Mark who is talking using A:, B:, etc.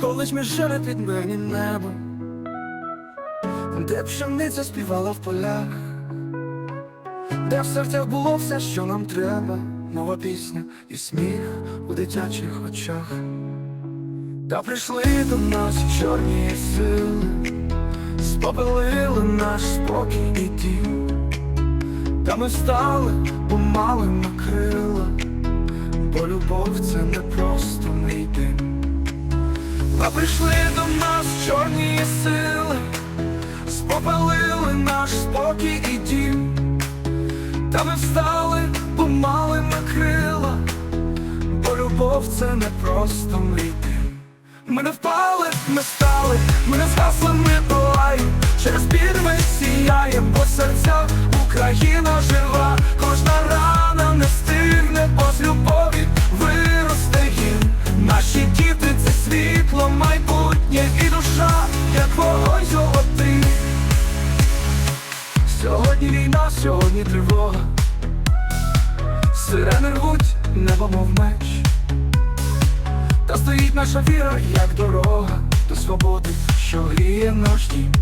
A: Колись жили під мені небо, де пшениця співала в полях, де в серцях було все, що нам треба, нова пісня і сміх у дитячих очах. Та прийшли до нас чорні сили, спопелили наш спокій і дім. Та ми встали, помали на крила, бо любов це не просто прийшли до нас чорні сили, спопалили наш спокій і дім. Та ми встали, помали на крила, бо любов це не просто мрій дим. Ми не впали, ми стали, ми не згасли, ми палаєм Через біль ми сіяєм, бо серця Україна жива, як вогонь золотий. Сьогодні війна, сьогодні тривога. Сирени рвуть, небо мов меч. Та стоїть наша віра, як дорога до свободи, що гріє наш дім.